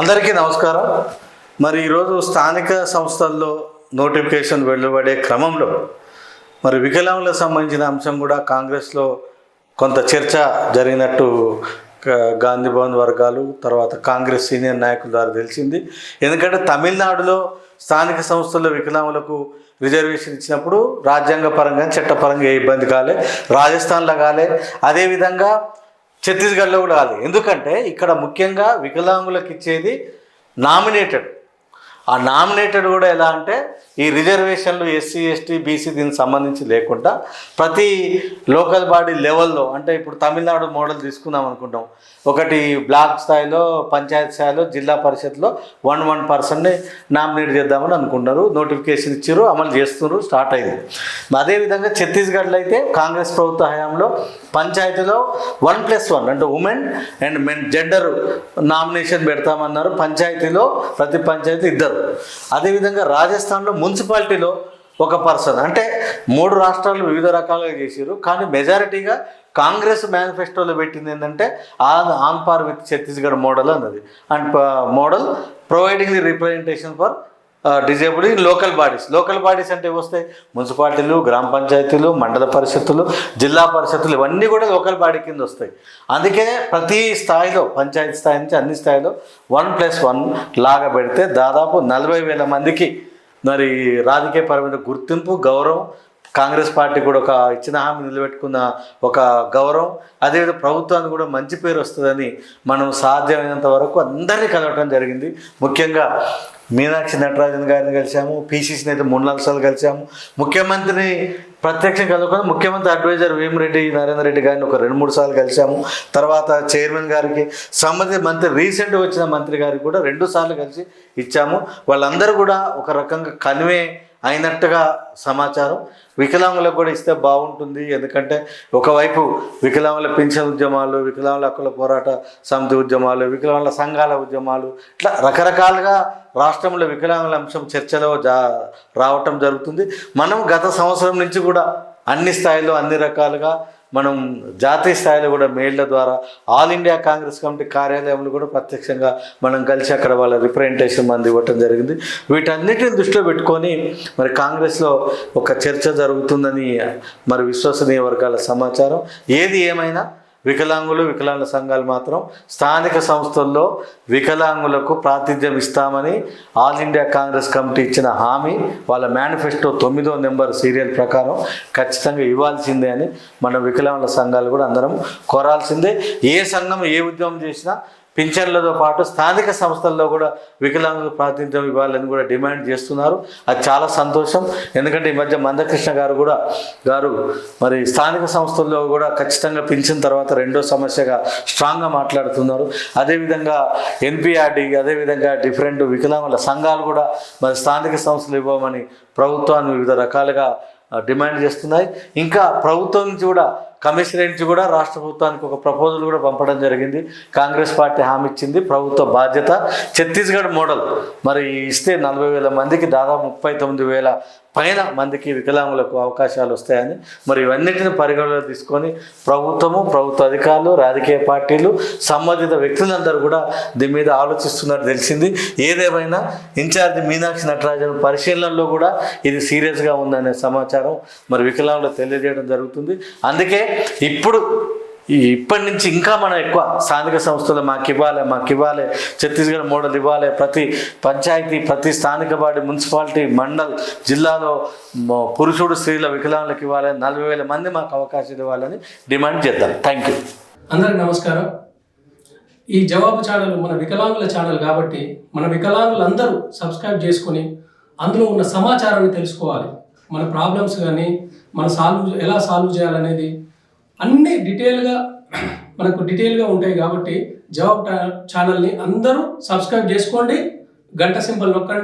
అందరికీ నమస్కారం. మరి ఈరోజు స్థానిక సంస్థల్లో నోటిఫికేషన్ వెలువడే క్రమంలో మరి వికలాంగులకు సంబంధించిన అంశం కూడా కాంగ్రెస్లో కొంత చర్చ జరిగినట్టు క- గాంధీ భవన్ వర్గాలు తర్వాత కాంగ్రెస్ సీనియర్ నాయకుల ద్వారా తెలిసింది. ఎందుకంటే తమిళనాడులో స్థానిక సంస్థల్లో వికలాంగులకు రిజర్వేషన్ ఇచ్చినప్పుడు రాజ్యాంగపరంగా చట్టపరంగా ఏ ఇబ్బంది కాలే రాజస్థాన్లో కాలే. అదేవిధంగా ఛత్తీస్గఢ్లో కూడా కాదు. ఎందుకంటే ఇక్కడ ముఖ్యంగా వికలాంగులకు ఇచ్చేది నామినేటెడ్. ఆ నామినేటెడ్ కూడా ఎలా అంటే ఈ రిజర్వేషన్లు ఎస్సీ ఎస్టీ బీసీ దీనికి సంబంధించి లేకుండా ప్రతి లోకల్ బాడీ లెవెల్లో అంటే ఇప్పుడు తమిళనాడు మోడల్ తీసుకుందాం అనుకుంటాం. ఒకటి బ్లాక్ స్థాయిలో పంచాయత్ స్థాయిలో జిల్లా పరిషత్లో వన్ వన్ పర్సన్ని నామినేట్ చేద్దామని అనుకున్నారు నోటిఫికేషన్ ఇచ్చారు అమలు చేస్తున్నారు స్టార్ట్ అయింది. అదేవిధంగా ఛత్తీస్గఢ్లో అయితే కాంగ్రెస్ ప్రభుత్వ హయాంలో పంచాయతీలో వన్ ప్లస్ వన్ అంటే women and men gender nomination పెడతామన్నారు. పంచాయతీలో ప్రతి పంచాయతీ ఇద్దరు. అదేవిధంగా రాజస్థాన్లో మున్సిపాలిటీలో ఒక పర్సన్. అంటే మూడు రాష్ట్రాలు వివిధ రకాలుగా చేసారు కానీ మెజారిటీగా కాంగ్రెస్ మేనిఫెస్టోలో పెట్టింది ఏంటంటే on on par with Chhattisgarh model అన్నది. And model providing the representation for disable in local bodies. Local bodies అంటే వస్తాయి మున్సిపాలిటీలు గ్రామ పంచాయతీలు మండల పరిషత్తులు జిల్లా పరిషత్తులు ఇవన్నీ కూడా లోకల్ బాడీ కింద వస్తాయి. అందుకే ప్రతి స్థాయిలో పంచాయతీ స్థాయి నుంచి అన్ని స్థాయిలో వన్ ప్లస్ వన్ లాగా పెడితే దాదాపు నలభై వేల మందికి మరి రాజకీయపరమైన గుర్తింపు గౌరవం కాంగ్రెస్ పార్టీ కూడా ఒక ఇచ్చిన హామీ నిలబెట్టుకున్న ఒక గౌరవం అదేవిధంగా ప్రభుత్వానికి కూడా మంచి పేరు వస్తుందని మనం సాధ్యమైనంత వరకు అందరినీ కలవటం జరిగింది. ముఖ్యంగా మీనాక్షి నటరాజన్ గారిని కలిసాము పీసీసీని అయితే మూడు నాలుగు సార్లు కలిసాము ముఖ్యమంత్రిని ప్రత్యక్షం కలుపుకొని ముఖ్యమంత్రి అడ్వైజర్ వేమిరెడ్డి నరేందర్ రెడ్డి గారిని ఒక రెండు మూడు సార్లు కలిసాము తర్వాత చైర్మన్ గారికి సంబంధిత మంత్రి రీసెంట్గా వచ్చిన మంత్రి గారికి కూడా రెండు సార్లు కలిసి ఇచ్చాము. వాళ్ళందరూ కూడా ఒక రకంగా కన్వే అయినట్టుగా సమాచారం. వికలాంగులకు కూడా ఇస్తే బాగుంటుంది. ఎందుకంటే ఒకవైపు వికలాంగుల పింఛన్ ఉద్యమాలు వికలాంగుల హక్కుల పోరాట సమితి ఉద్యమాలు వికలాంగుల సంఘాల ఉద్యమాలు ఇట్లా రకరకాలుగా రాష్ట్రంలో వికలాంగుల అంశం చర్చలో జా రావటం జరుగుతుంది. మనం గత సంవత్సరం నుంచి కూడా అన్ని స్థాయిలో అన్ని రకాలుగా మనం జాతీయ స్థాయిలో కూడా మెయిల్ల ద్వారా ఆల్ ఇండియా కాంగ్రెస్ కమిటీ కార్యాలయంలో కూడా ప్రత్యక్షంగా మనం కలిసి అక్కడ వాళ్ళ రిప్రజెంటేషన్ మంది ఇవ్వటం జరిగింది. వీటన్నిటిని దృష్టిలో పెట్టుకొని మరి కాంగ్రెస్లో ఒక చర్చ జరుగుతుందని మరి విశ్వసనీయ వర్గాల సమాచారం. ఏది ఏమైనా వికలాంగులు వికలాంగుల సంఘాలు మాత్రం స్థానిక సంస్థల్లో వికలాంగులకు ప్రాతినిధ్యం ఇస్తామని ఆల్ ఇండియా కాంగ్రెస్ కమిటీ ఇచ్చిన హామీ వాళ్ళ మేనిఫెస్టో తొమ్మిదో నెంబర్ సీరియల్ ప్రకారం ఖచ్చితంగా ఇవ్వాల్సిందే అని మన వికలాంగుల సంఘాలు కూడా అందరం కోరాల్సిందే. ఏ సంఘం ఏ ఉద్యమం చేసినా పింఛన్లతో పాటు స్థానిక సంస్థల్లో కూడా వికలాంగులకు ప్రాతినిధ్యం ఇవ్వాలని కూడా డిమాండ్ చేస్తున్నారు. అది చాలా సంతోషం. ఎందుకంటే ఈ మధ్య మందకృష్ణ గారు కూడా గారు మరి స్థానిక సంస్థల్లో కూడా ఖచ్చితంగా పింఛన్ తర్వాత రెండో సమస్యగా స్ట్రాంగ్గా మాట్లాడుతున్నారు. అదేవిధంగా ఎన్పిఆర్డి అదేవిధంగా డిఫరెంట్ వికలాంగుల సంఘాలు కూడా మరి స్థానిక సంస్థలు ఇవ్వమని ప్రభుత్వాన్ని వివిధ రకాలుగా డిమాండ్ చేస్తున్నాయి. ఇంకా ప్రభుత్వం నుంచి కూడా కమిషనరేట్ నుంచి కూడా రాష్ట్ర ప్రభుత్వానికి ఒక ప్రపోజల్ కూడా పంపడం జరిగింది. కాంగ్రెస్ పార్టీ హామీ ఇచ్చింది ప్రభుత్వ బాధ్యత. ఛత్తీస్గఢ్ మోడల్ మరి ఇస్తే నలభై వేల మందికి దాదాపు ముప్పై తొమ్మిది వేల పైన మందికి వికలాంగులకు అవకాశాలు వస్తాయని మరి ఇవన్నిటిని పరిగణలో తీసుకొని ప్రభుత్వము ప్రభుత్వ అధికారులు రాజకీయ పార్టీలు సంబంధిత వ్యక్తులందరూ కూడా దీని మీద ఆలోచిస్తున్నారు. తెలిసింది ఏదేమైనా ఇన్ఛార్జి మీనాక్షి నటరాజన్ పరిశీలనలో కూడా ఇది సీరియస్గా ఉందనే సమాచారం మరి వికలాంగులకు తెలియజేయడం జరుగుతుంది. అందుకే ఇప్పుడు ఇప్పటి నుంచి ఇంకా మనం ఎక్కువ స్థానిక సంస్థలు మాకు ఇవ్వాలి మాకు ఇవ్వాలి ఛత్తీస్గఢ్ మోడల్ ఇవ్వాలి. ప్రతి పంచాయతీ ప్రతి స్థానిక బాడీ మున్సిపాలిటీ మండల్ జిల్లాలో పురుషుడు స్త్రీల వికలాంగులకు ఇవ్వాలి. నలభై వేల మంది మాకు అవకాశం ఇవ్వాలని డిమాండ్ చేద్దాం. Thank you. అందరికి నమస్కారం. ఈ జవాబు ఛానల్ మన వికలాంగుల ఛానల్ కాబట్టి మన వికలాంగులందరూ సబ్స్క్రైబ్ చేసుకొని అందులో ఉన్న సమాచారాన్ని తెలుసుకోవాలి. మన ప్రాబ్లమ్స్ కానీ మన సాల్వ్ ఎలా సాల్వ్ చేయాలనేది అన్ని డీటెయిల్గా మనకు డీటెయిల్గా ఉంటాయి కాబట్టి జవాబ్ ఛానల్ని అందరూ సబ్స్క్రైబ్ చేసుకోండి. గంట సింబల్ నొక్కండి.